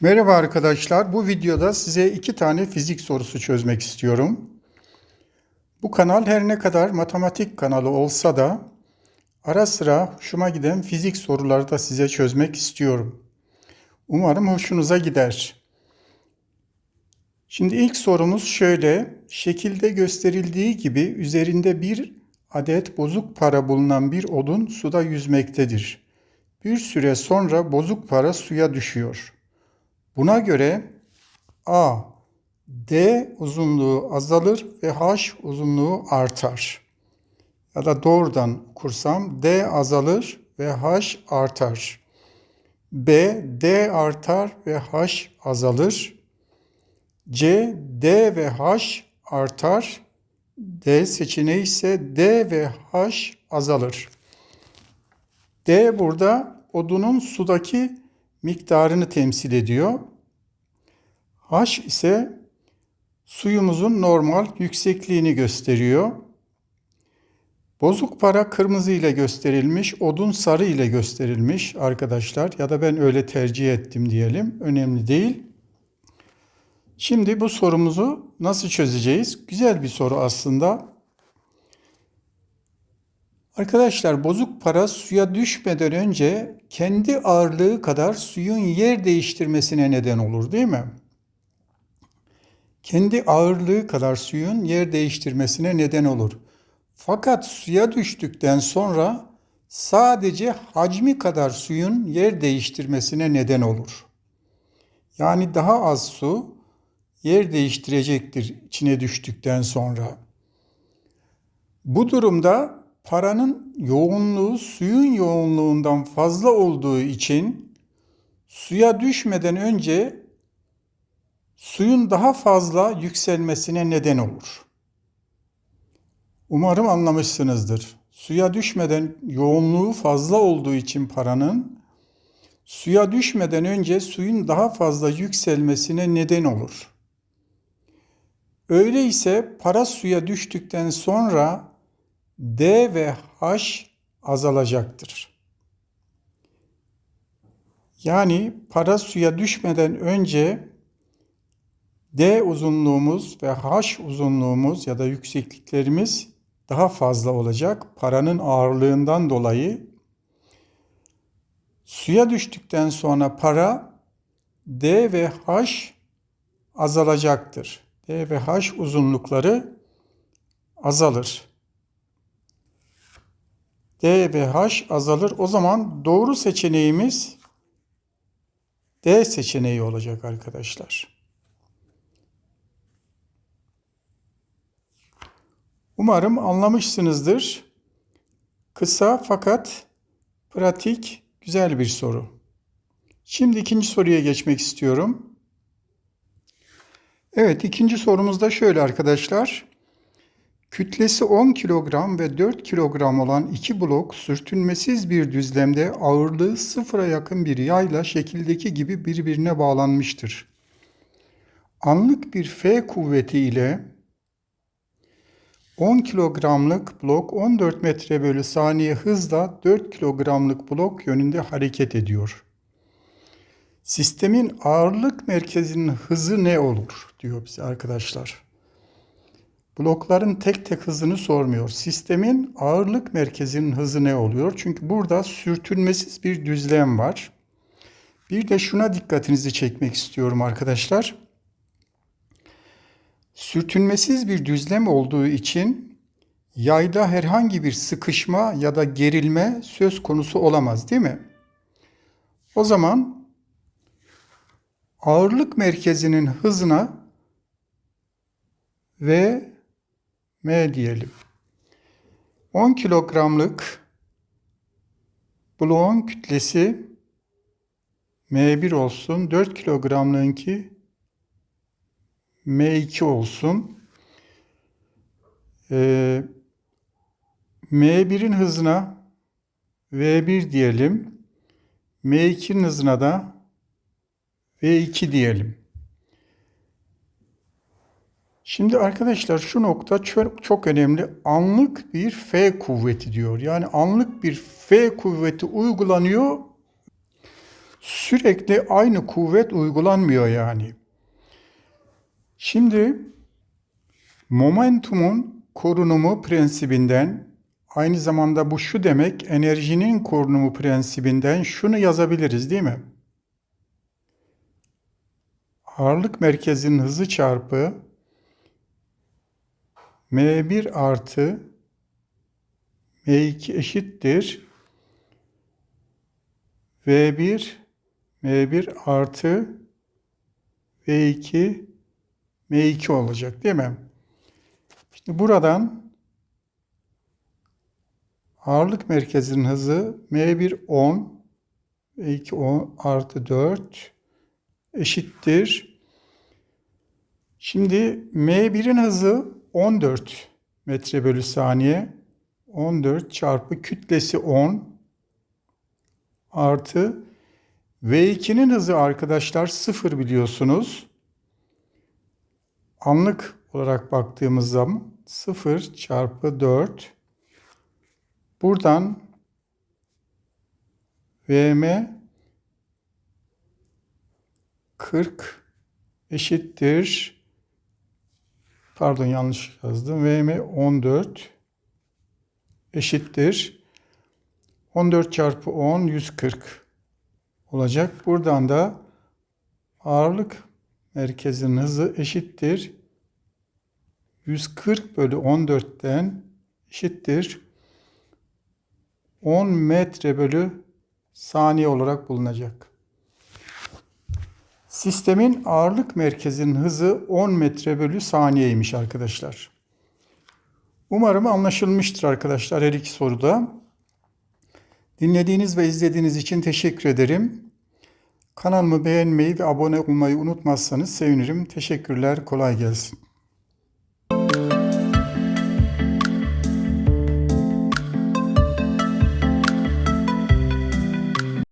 Merhaba arkadaşlar. Bu videoda size iki tane fizik sorusu çözmek istiyorum. Bu kanal her ne kadar matematik kanalı olsa da ara sıra hoşuma giden fizik soruları da size çözmek istiyorum. Umarım hoşunuza gider. Şimdi ilk sorumuz şöyle. Şekilde gösterildiği gibi üzerinde bir adet bozuk para bulunan bir odun suda yüzmektedir. Bir süre sonra bozuk para suya düşüyor. Buna göre A D uzunluğu azalır ve H uzunluğu artar. Ya da doğrudan kursam D azalır ve H artar. B D artar ve H azalır. C D ve H artar. D seçeneği ise D ve H azalır. D burada odunun sudaki miktarını temsil ediyor. H ise suyumuzun normal yüksekliğini gösteriyor. Bozuk para kırmızı ile gösterilmiş, odun sarı ile gösterilmiş arkadaşlar ya da ben öyle tercih ettim diyelim. Önemli değil. Şimdi bu sorumuzu nasıl çözeceğiz? Güzel bir soru aslında. Arkadaşlar bozuk para suya düşmeden önce kendi ağırlığı kadar suyun yer değiştirmesine neden olur değil mi? Kendi ağırlığı kadar suyun yer değiştirmesine neden olur. Fakat suya düştükten sonra sadece hacmi kadar suyun yer değiştirmesine neden olur. Yani daha az su yer değiştirecektir içine düştükten sonra. Bu durumda paranın yoğunluğu suyun yoğunluğundan fazla olduğu için suya düşmeden önce suyun daha fazla yükselmesine neden olur. Umarım anlamışsınızdır. Suya düşmeden yoğunluğu fazla olduğu için paranın suya düşmeden önce suyun daha fazla yükselmesine neden olur. Öyleyse para suya düştükten sonra D ve H azalacaktır. Yani para suya düşmeden önce D uzunluğumuz ve H uzunluğumuz ya da yüksekliklerimiz daha fazla olacak. Paranın ağırlığından dolayı suya düştükten sonra para D ve H azalacaktır. D ve H uzunlukları azalır. D ve H azalır. O zaman doğru seçeneğimiz D seçeneği olacak arkadaşlar. Umarım anlamışsınızdır. Kısa fakat pratik güzel bir soru. Şimdi ikinci soruya geçmek istiyorum. Evet ikinci sorumuz da şöyle arkadaşlar. Kütlesi 10 kilogram ve 4 kilogram olan iki blok sürtünmesiz bir düzlemde ağırlığı sıfıra yakın bir yayla şekildeki gibi birbirine bağlanmıştır. Anlık bir F kuvveti ile 10 kilogramlık blok 14 metre bölü saniye hızla 4 kilogramlık blok yönünde hareket ediyor. Sistemin ağırlık merkezinin hızı ne olur diyor bize arkadaşlar. Blokların tek tek hızını sormuyor. Sistemin ağırlık merkezinin hızı ne oluyor? Çünkü burada sürtünmesiz bir düzlem var. Bir de şuna dikkatinizi çekmek istiyorum arkadaşlar. Sürtünmesiz bir düzlem olduğu için yayda herhangi bir sıkışma ya da gerilme söz konusu olamaz değil mi? O zaman ağırlık merkezinin hızına ve M diyelim. 10 kilogramlık bloğun kütlesi M1 olsun. 4 kilogramlığınki M2 olsun. Ee, M1'in hızına V1 diyelim. M2'nin hızına da V2 diyelim. Şimdi arkadaşlar şu nokta çok, çok önemli. Anlık bir F kuvveti diyor. Yani anlık bir F kuvveti uygulanıyor. Sürekli aynı kuvvet uygulanmıyor yani. Şimdi momentumun korunumu prensibinden aynı zamanda bu şu demek enerjinin korunumu prensibinden şunu yazabiliriz değil mi? Ağırlık merkezinin hızı çarpı m1 artı m2 eşittir v1 m1 artı v2 m2 olacak değil mi? Şimdi buradan ağırlık merkezinin hızı m1 10 v2 10 artı 4 eşittir. Şimdi m1'in hızı 14 metre bölü saniye. 14 çarpı kütlesi 10 artı V2'nin hızı arkadaşlar 0 biliyorsunuz. Anlık olarak baktığımız zaman 0 çarpı 4 buradan VM 40 eşittir pardon yanlış yazdım. VM 14 eşittir 14 çarpı 10 140 olacak. Buradan da ağırlık merkezinin hızı eşittir 140 bölü 14'ten eşittir 10 metre bölü saniye olarak bulunacak. Sistemin ağırlık merkezinin hızı 10 metre bölü saniyeymiş arkadaşlar. Umarım anlaşılmıştır arkadaşlar her iki soruda. Dinlediğiniz ve izlediğiniz için teşekkür ederim. Kanalımı beğenmeyi ve abone olmayı unutmazsanız sevinirim. Teşekkürler, kolay gelsin.